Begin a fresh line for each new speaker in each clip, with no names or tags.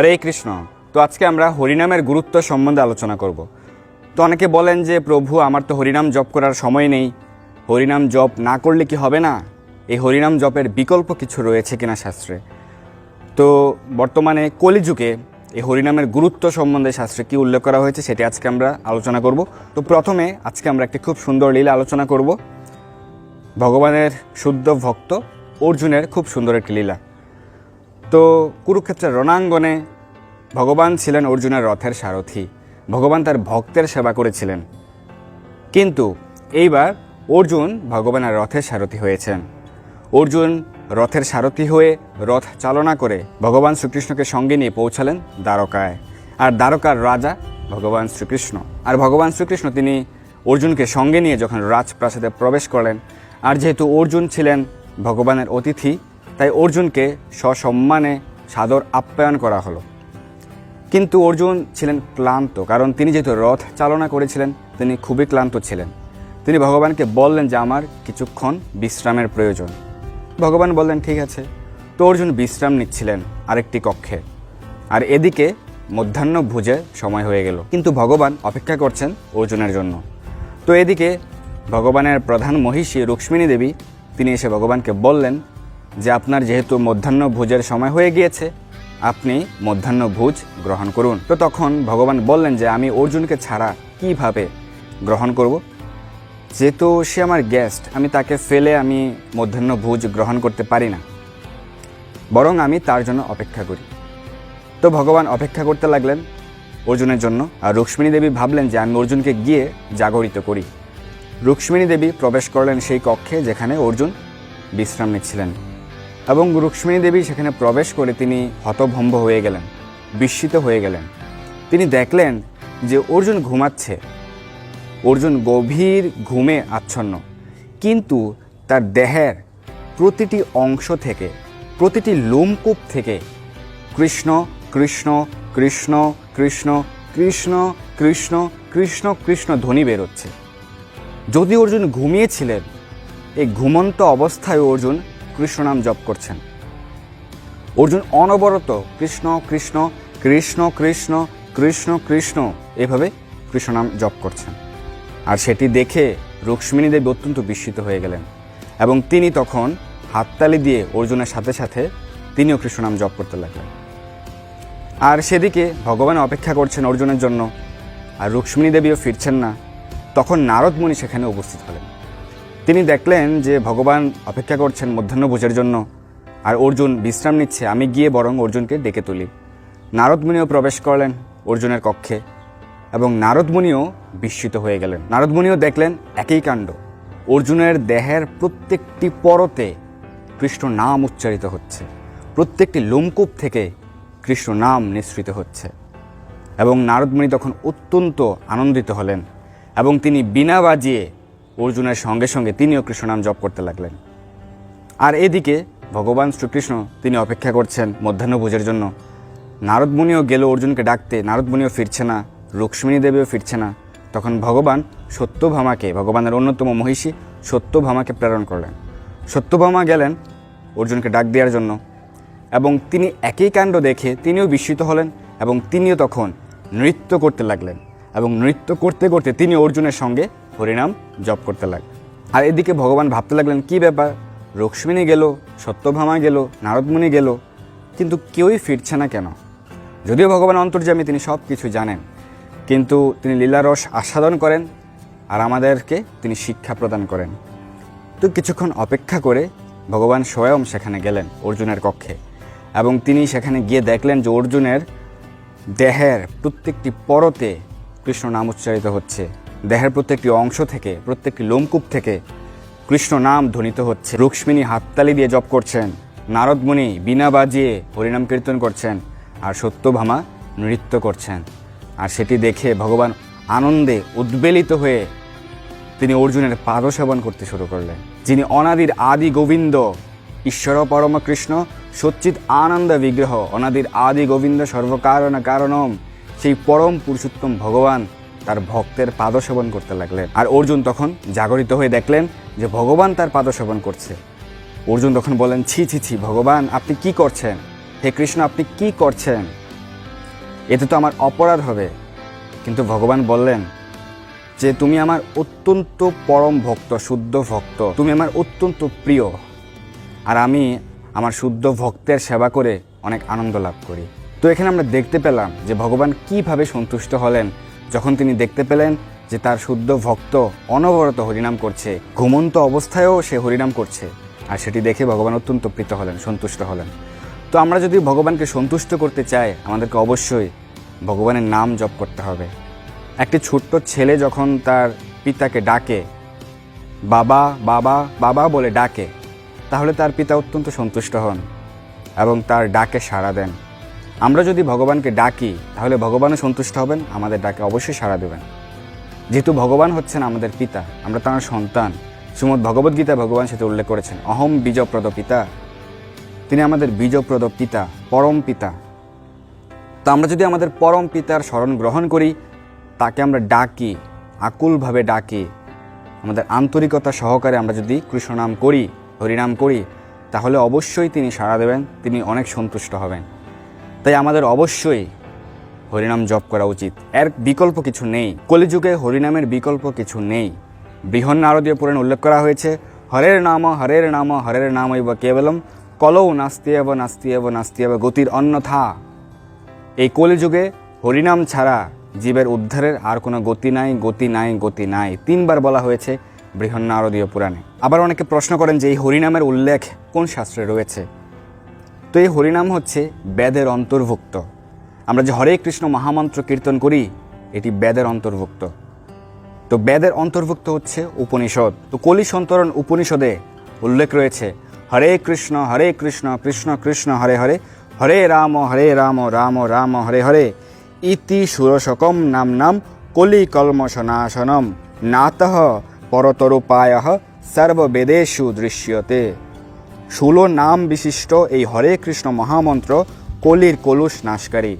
হরে কৃষ্ণ তো আজকে আমরা হরিনামের গুরুত্ব সম্বন্ধে আলোচনা করব তো অনেকে বলেন যে প্রভু আমার তো হরিনাম জপ করার সময় নেই হরিনাম জপ না করলে কি হবে না এই হরিনাম জপের বিকল্প কিছু রয়েছে কিনা শাস্ত্রে তো বর্তমানে কলিযুগে এই হরিনামের গুরুত্ব সম্বন্ধে শাস্ত্রে কী উল্লেখ করা হয়েছে সেটি আজকে আমরা আলোচনা করব তো প্রথমে আজকে আমরা একটি খুব সুন্দর লীলা আলোচনা করব ভগবানের শুদ্ধ ভক্ত অর্জুনের খুব সুন্দর একটি লীলা তো কুরুক্ষেত্রের রণাঙ্গনে ভগবান ছিলেন অর্জুনের রথের সারথি ভগবান তার ভক্তের সেবা করেছিলেন কিন্তু এইবার অর্জুন ভগবানের রথের সারথি হয়েছেন অর্জুন রথের সারথি হয়ে রথ চালনা করে ভগবান শ্রীকৃষ্ণকে সঙ্গে নিয়ে পৌঁছালেন দ্বারকায় আর দ্বারকার রাজা ভগবান শ্রীকৃষ্ণ আর ভগবান শ্রীকৃষ্ণ তিনি অর্জুনকে সঙ্গে নিয়ে যখন রাজপ্রাসাদে প্রবেশ করলেন আর যেহেতু অর্জুন ছিলেন ভগবানের অতিথি তাই অর্জুনকে সসম্মানে সাদর আপ্যায়ন করা হলো কিন্তু অর্জুন ছিলেন ক্লান্ত কারণ তিনি যেহেতু রথ চালনা করেছিলেন তিনি খুবই ক্লান্ত ছিলেন তিনি ভগবানকে বললেন যে আমার কিছুক্ষণ বিশ্রামের প্রয়োজন ভগবান বললেন ঠিক আছে তো অর্জুন বিশ্রাম নিচ্ছিলেন আরেকটি কক্ষে আর এদিকে মধ্যাহ্ন ভুজে সময় হয়ে গেল কিন্তু ভগবান অপেক্ষা করছেন অর্জুনের জন্য তো এদিকে ভগবানের প্রধান মহিষী রুক্ষ্মিণী দেবী তিনি এসে ভগবানকে বললেন যে আপনার যেহেতু মধ্যাহ্ন ভোজের সময় হয়ে গিয়েছে আপনি মধ্যাহ্ন ভোজ গ্রহণ করুন তো তখন ভগবান বললেন যে আমি অর্জুনকে ছাড়া কিভাবে গ্রহণ করব যেহেতু সে আমার গেস্ট আমি তাকে ফেলে আমি মধ্যাহ্ন ভোজ গ্রহণ করতে পারি না বরং আমি তার জন্য অপেক্ষা করি তো ভগবান অপেক্ষা করতে লাগলেন অর্জুনের জন্য আর রুক্ষ্মিণী দেবী ভাবলেন যে আমি অর্জুনকে গিয়ে জাগরিত করি রুক্ষ্মিণী দেবী প্রবেশ করলেন সেই কক্ষে যেখানে অর্জুন বিশ্রাম নিচ্ছিলেন এবং রুক্মিণী দেবী সেখানে প্রবেশ করে তিনি হতভম্ব হয়ে গেলেন বিস্মিত হয়ে গেলেন তিনি দেখলেন যে অর্জুন ঘুমাচ্ছে অর্জুন গভীর ঘুমে আচ্ছন্ন কিন্তু তার দেহের প্রতিটি অংশ থেকে প্রতিটি লোমকূপ থেকে কৃষ্ণ কৃষ্ণ কৃষ্ণ কৃষ্ণ কৃষ্ণ কৃষ্ণ কৃষ্ণ কৃষ্ণ ধ্বনি বেরোচ্ছে যদি অর্জুন ঘুমিয়েছিলেন এই ঘুমন্ত অবস্থায় অর্জুন কৃষ্ণ নাম জপ করছেন অর্জুন অনবরত কৃষ্ণ কৃষ্ণ কৃষ্ণ কৃষ্ণ কৃষ্ণ কৃষ্ণ এভাবে কৃষ্ণ নাম জপ করছেন আর সেটি দেখে রুক্মিণী দেবী অত্যন্ত বিস্মিত হয়ে গেলেন এবং তিনি তখন হাততালি দিয়ে অর্জুনের সাথে সাথে তিনিও কৃষ্ণ নাম জপ করতে লাগলেন আর সেদিকে ভগবান অপেক্ষা করছেন অর্জুনের জন্য আর রুক্মিণী দেবীও ফিরছেন না তখন নারদ মুনি সেখানে উপস্থিত হলেন তিনি দেখলেন যে ভগবান অপেক্ষা করছেন মধ্যাহ্নভোজের জন্য আর অর্জুন বিশ্রাম নিচ্ছে আমি গিয়ে বরং অর্জুনকে ডেকে তুলি নারদমুনিও প্রবেশ করলেন অর্জুনের কক্ষে এবং নারদমুনিও বিস্মিত হয়ে গেলেন নারদমুনিও দেখলেন একই কাণ্ড অর্জুনের দেহের প্রত্যেকটি পরতে কৃষ্ণ নাম উচ্চারিত হচ্ছে প্রত্যেকটি লোমকূপ থেকে কৃষ্ণ নাম নিঃসৃত হচ্ছে এবং নারদমণি তখন অত্যন্ত আনন্দিত হলেন এবং তিনি বিনা বাজিয়ে অর্জুনের সঙ্গে সঙ্গে তিনিও কৃষ্ণনাম জপ করতে লাগলেন আর এদিকে ভগবান শ্রীকৃষ্ণ তিনি অপেক্ষা করছেন মধ্যাহ্নভোজের জন্য নারদমুনিও গেল অর্জুনকে ডাকতে নারদমুনিও ফিরছে না রুক্ষ্মিণী দেবীও ফিরছে না তখন ভগবান সত্যভামাকে ভগবানের অন্যতম মহিষী সত্যভামাকে প্রেরণ করলেন সত্যভামা গেলেন অর্জুনকে ডাক দেওয়ার জন্য এবং তিনি একই কাণ্ড দেখে তিনিও বিস্মিত হলেন এবং তিনিও তখন নৃত্য করতে লাগলেন এবং নৃত্য করতে করতে তিনি অর্জুনের সঙ্গে হরিনাম জপ করতে লাগলেন আর এদিকে ভগবান ভাবতে লাগলেন কি ব্যাপার রক্ষ্মিনী গেল সত্যভামা গেল নারদমণি গেল কিন্তু কেউই ফিরছে না কেন যদিও ভগবান অন্তর্যামী তিনি সব কিছু জানেন কিন্তু তিনি লীলারস আস্বাদন করেন আর আমাদেরকে তিনি শিক্ষা প্রদান করেন তো কিছুক্ষণ অপেক্ষা করে ভগবান স্বয়ং সেখানে গেলেন অর্জুনের কক্ষে এবং তিনি সেখানে গিয়ে দেখলেন যে অর্জুনের দেহের প্রত্যেকটি পরতে কৃষ্ণ নাম উচ্চারিত হচ্ছে দেহের প্রত্যেকটি অংশ থেকে প্রত্যেকটি লোমকূপ থেকে কৃষ্ণ নাম ধ্বনিত হচ্ছে রুক্মিণী হাততালি দিয়ে জপ করছেন নারদমুনি বিনা বাজিয়ে হরিনাম কীর্তন করছেন আর সত্যভামা নৃত্য করছেন আর সেটি দেখে ভগবান আনন্দে উদ্বেলিত হয়ে তিনি অর্জুনের পাদ সেবন করতে শুরু করলেন যিনি অনাদির আদি গোবিন্দ ঈশ্বর কৃষ্ণ সচ্চিত আনন্দ বিগ্রহ অনাদির আদি গোবিন্দ সর্বকারণ কারণম সেই পরম পুরুষোত্তম ভগবান তার ভক্তের পাদসেবন করতে লাগলেন আর অর্জুন তখন জাগরিত হয়ে দেখলেন যে ভগবান তার পাদসেবন করছে অর্জুন তখন বলেন ছি ছি ছি ভগবান আপনি কি করছেন হে কৃষ্ণ আপনি কি করছেন এতে তো আমার অপরাধ হবে কিন্তু ভগবান বললেন যে তুমি আমার অত্যন্ত পরম ভক্ত শুদ্ধ ভক্ত তুমি আমার অত্যন্ত প্রিয় আর আমি আমার শুদ্ধ ভক্তের সেবা করে অনেক আনন্দ লাভ করি তো এখানে আমরা দেখতে পেলাম যে ভগবান কিভাবে সন্তুষ্ট হলেন যখন তিনি দেখতে পেলেন যে তার শুদ্ধ ভক্ত অনবরত হরিনাম করছে ঘুমন্ত অবস্থায়ও সে হরিনাম করছে আর সেটি দেখে ভগবান অত্যন্ত প্রীত হলেন সন্তুষ্ট হলেন তো আমরা যদি ভগবানকে সন্তুষ্ট করতে চাই আমাদেরকে অবশ্যই ভগবানের নাম জপ করতে হবে একটি ছোট্ট ছেলে যখন তার পিতাকে ডাকে বাবা বাবা বাবা বলে ডাকে তাহলে তার পিতা অত্যন্ত সন্তুষ্ট হন এবং তার ডাকে সাড়া দেন আমরা যদি ভগবানকে ডাকি তাহলে ভগবানও সন্তুষ্ট হবেন আমাদের ডাকে অবশ্যই সাড়া দেবেন যেহেতু ভগবান হচ্ছেন আমাদের পিতা আমরা তাঁর সন্তান শ্রীমদ ভগবদ্গীতা ভগবান সেটা উল্লেখ করেছেন অহম বীজপ্রদ পিতা তিনি আমাদের বীজপ্রদ পিতা পরম পিতা তো আমরা যদি আমাদের পরম পিতার স্মরণ গ্রহণ করি তাকে আমরা ডাকি আকুলভাবে ডাকি আমাদের আন্তরিকতা সহকারে আমরা যদি কৃষ্ণনাম করি হরিনাম করি তাহলে অবশ্যই তিনি সাড়া দেবেন তিনি অনেক সন্তুষ্ট হবেন তাই আমাদের অবশ্যই হরিনাম জপ করা উচিত এর বিকল্প কিছু নেই কলিযুগে হরিনামের বিকল্প কিছু নেই বৃহন্ন নারদীয় পুরাণে উল্লেখ করা হয়েছে হরের নাম হরের নাম হরের নাম এব কেবলম কলৌ নাস্তিয়াব নাস্তি এব গতির অন্যথা এই কলিযুগে হরিনাম ছাড়া জীবের উদ্ধারের আর কোনো গতি নাই গতি নাই গতি নাই তিনবার বলা হয়েছে বৃহন্নারদীয় পুরাণে আবার অনেকে প্রশ্ন করেন যে এই হরিনামের উল্লেখ কোন শাস্ত্রে রয়েছে তো এই হরিনাম হচ্ছে বেদের অন্তর্ভুক্ত আমরা যে হরে কৃষ্ণ মহামন্ত্র কীর্তন করি এটি বেদের অন্তর্ভুক্ত তো বেদের অন্তর্ভুক্ত হচ্ছে উপনিষদ তো কলি সন্তরণ উপনিষদে উল্লেখ রয়েছে হরে কৃষ্ণ হরে কৃষ্ণ কৃষ্ণ কৃষ্ণ হরে হরে হরে রাম হরে রাম রাম রাম হরে হরে ইতি সুরসকম নাম নাম কলি কলম কলমশনাশনম নাতঃ পরতরুপায় সর্ববেদেশু দৃশ্যতে ষোলো নাম বিশিষ্ট এই হরে কৃষ্ণ মহামন্ত্র কলির কলুষ নাশকারী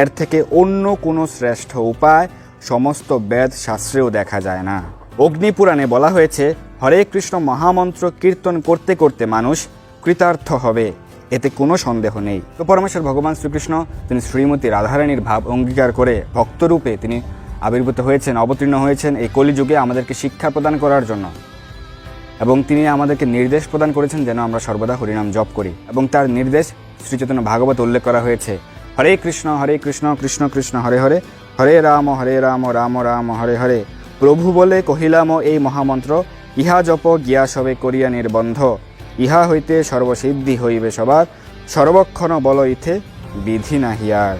এর থেকে অন্য কোনো শ্রেষ্ঠ উপায় সমস্ত বেদ শাস্ত্রেও দেখা যায় না অগ্নিপুরাণে বলা হয়েছে হরে কৃষ্ণ মহামন্ত্র কীর্তন করতে করতে মানুষ কৃতার্থ হবে এতে কোনো সন্দেহ নেই তো পরমেশ্বর ভগবান শ্রীকৃষ্ণ তিনি শ্রীমতী রাধারানীর ভাব অঙ্গীকার করে ভক্তরূপে তিনি আবির্ভূত হয়েছেন অবতীর্ণ হয়েছেন এই কলিযুগে আমাদেরকে শিক্ষা প্রদান করার জন্য এবং তিনি আমাদেরকে নির্দেশ প্রদান করেছেন যেন আমরা সর্বদা হরিনাম জপ করি এবং তার নির্দেশ শ্রীচৈতন্য ভাগবত উল্লেখ করা হয়েছে হরে কৃষ্ণ হরে কৃষ্ণ কৃষ্ণ কৃষ্ণ হরে হরে হরে রাম হরে রাম রাম রাম হরে হরে প্রভু বলে কহিলাম এই মহামন্ত্র ইহা জপ গিয়া সবে করিয়া নির্বন্ধ ইহা হইতে সর্বসিদ্ধি হইবে সবার সর্বক্ষণ বল ইথে বিধি নাহিয়ার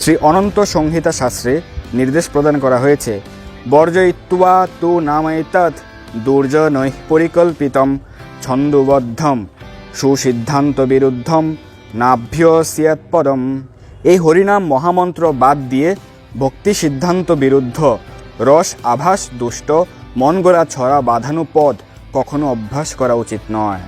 শ্রী অনন্ত সংহিতা শাস্ত্রে নির্দেশ প্রদান করা হয়েছে বর্জয়িত্বা তু নামৈতৎ দুর্জনৈঃ পরিকল্পিতম ছন্দবদ্ধম নাভ্য নাভ্যস্যৎপদম এই হরিনাম মহামন্ত্র বাদ দিয়ে ভক্তি সিদ্ধান্ত বিরুদ্ধ রস আভাস দুষ্ট মনগড়া ছড়া বাঁধানো পদ কখনো অভ্যাস করা উচিত নয়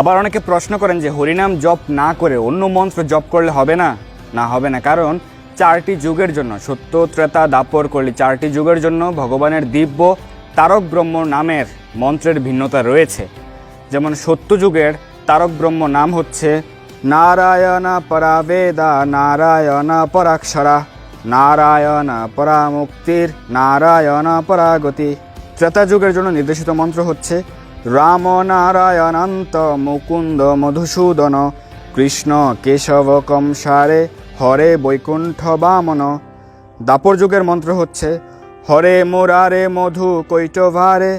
আবার অনেকে প্রশ্ন করেন যে হরিনাম জপ না করে অন্য মন্ত্র জপ করলে হবে না না হবে না কারণ চারটি যুগের জন্য সত্য ত্রেতা দাপর করলে চারটি যুগের জন্য ভগবানের দিব্য তারক ব্রহ্ম নামের মন্ত্রের ভিন্নতা রয়েছে যেমন সত্যযুগের তারক ব্রহ্ম নাম হচ্ছে নারায়ণা পরা বেদা নারায়ণা পরাক্ষরা নারায়ণা পরা মুক্তির নারায়ণা পরাগতি ত্রেতাযুগের জন্য নির্দেশিত মন্ত্র হচ্ছে রাম নারায়ণান্ত মুকুন্দ মধুসূদন কৃষ্ণ কেশব কমসারে হরে বৈকুণ্ঠ বামন দাপর যুগের মন্ত্র হচ্ছে হরে মুরারে মধু কৈটভারে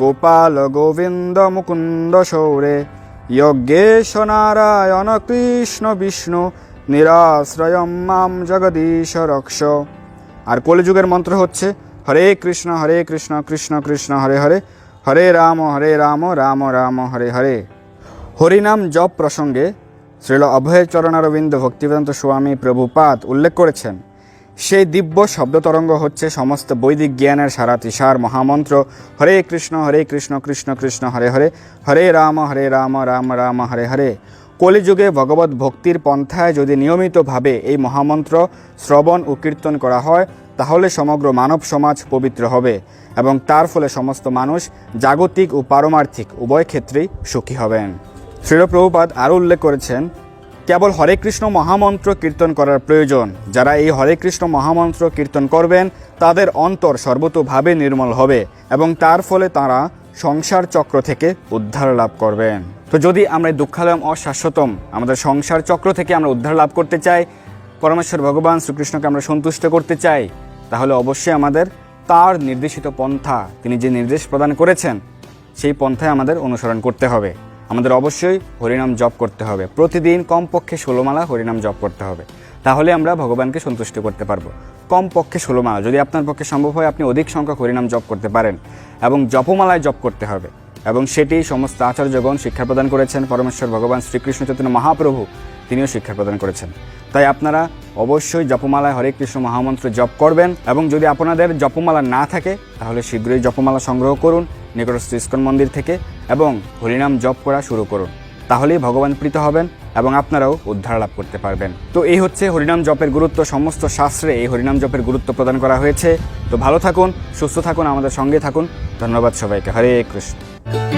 গোপাল গোবিন্দ মুকুন্দ সৌরে যজ্ঞেশ নারায়ণ কৃষ্ণ বিষ্ণু নিরাশ্রয়ম মাম জগদীশ রক্ষ আর কলিযুগের মন্ত্র হচ্ছে হরে কৃষ্ণ হরে কৃষ্ণ কৃষ্ণ কৃষ্ণ হরে হরে হরে রাম হরে রাম রাম রাম হরে হরে হরিনাম জপ প্রসঙ্গে শ্রীল অভয় চরণারবিন্দ ভক্তিবেদান্ত স্বামী প্রভুপাত উল্লেখ করেছেন সেই দিব্য শব্দতরঙ্গ হচ্ছে সমস্ত বৈদিক জ্ঞানের সারা তিসার মহামন্ত্র হরে কৃষ্ণ হরে কৃষ্ণ কৃষ্ণ কৃষ্ণ হরে হরে হরে রাম হরে রাম রাম রাম হরে হরে কলিযুগে ভগবৎ ভক্তির পন্থায় যদি নিয়মিতভাবে এই মহামন্ত্র শ্রবণ ও কীর্তন করা হয় তাহলে সমগ্র মানব সমাজ পবিত্র হবে এবং তার ফলে সমস্ত মানুষ জাগতিক ও পারমার্থিক উভয় ক্ষেত্রেই সুখী হবেন শ্রীরপ্রভুপাদ আরও উল্লেখ করেছেন কেবল হরে কৃষ্ণ মহামন্ত্র কীর্তন করার প্রয়োজন যারা এই হরে কৃষ্ণ মহামন্ত্র কীর্তন করবেন তাদের অন্তর সর্বতোভাবে নির্মল হবে এবং তার ফলে তারা সংসার চক্র থেকে উদ্ধার লাভ করবেন তো যদি আমরা দুঃখালয়ম অশাশ্বতম আমাদের সংসার চক্র থেকে আমরা উদ্ধার লাভ করতে চাই পরমেশ্বর ভগবান শ্রীকৃষ্ণকে আমরা সন্তুষ্ট করতে চাই তাহলে অবশ্যই আমাদের তার নির্দেশিত পন্থা তিনি যে নির্দেশ প্রদান করেছেন সেই পন্থায় আমাদের অনুসরণ করতে হবে আমাদের অবশ্যই হরিনাম জপ করতে হবে প্রতিদিন কমপক্ষে ষোলোমালা হরিনাম জপ করতে হবে তাহলে আমরা ভগবানকে সন্তুষ্ট করতে পারবো কমপক্ষে ষোলোমালা যদি আপনার পক্ষে সম্ভব হয় আপনি অধিক সংখ্যক হরিনাম জপ করতে পারেন এবং জপমালায় জপ করতে হবে এবং সেটি সমস্ত আচার্যগণ শিক্ষা প্রদান করেছেন পরমেশ্বর ভগবান শ্রীকৃষ্ণ চৈতন্য মহাপ্রভু তিনিও শিক্ষা প্রদান করেছেন তাই আপনারা অবশ্যই জপমালায় হরে কৃষ্ণ মহামন্ত্র জপ করবেন এবং যদি আপনাদের জপমালা না থাকে তাহলে শীঘ্রই জপমালা সংগ্রহ করুন নিকটস্থ ইস্কন মন্দির থেকে এবং হরিনাম জপ করা শুরু করুন তাহলেই ভগবান প্রীত হবেন এবং আপনারাও উদ্ধার লাভ করতে পারবেন তো এই হচ্ছে হরিনাম জপের গুরুত্ব সমস্ত শাস্ত্রে এই হরিনাম জপের গুরুত্ব প্রদান করা হয়েছে তো ভালো থাকুন সুস্থ থাকুন আমাদের সঙ্গে থাকুন ধন্যবাদ সবাইকে হরে কৃষ্ণ